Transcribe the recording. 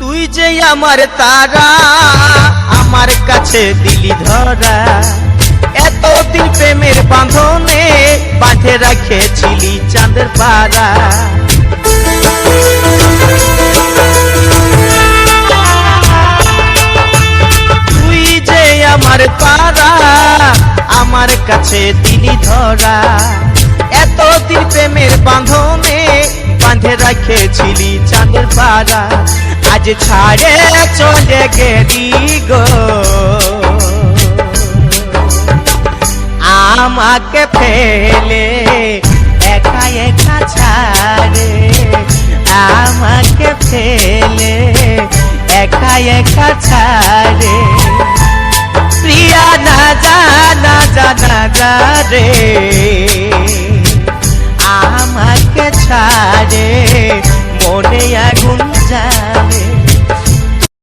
তুই যে আমার তারা, আমার কাছে দিলি ধরা। এতদিন প্রেমের বাঁধনে বাঁধে রাখেছিলি চাঁদের পাড়া। তুই যে আমার তারা, আমার কাছে দিলি ধরা। এতদিন প্রেমের বাঁধনে বাঁধে রাখেছিলি চাঁদের পাড়া। আজ ছাড়ে চলে গেলি গো। আমাকে ফেলে একা একা ছাড়ে। আমাকে ফেলে একা একা ছাড়ে। প্রিয়া, না জানা জানা যা রে। আমাকে ছাড়ে।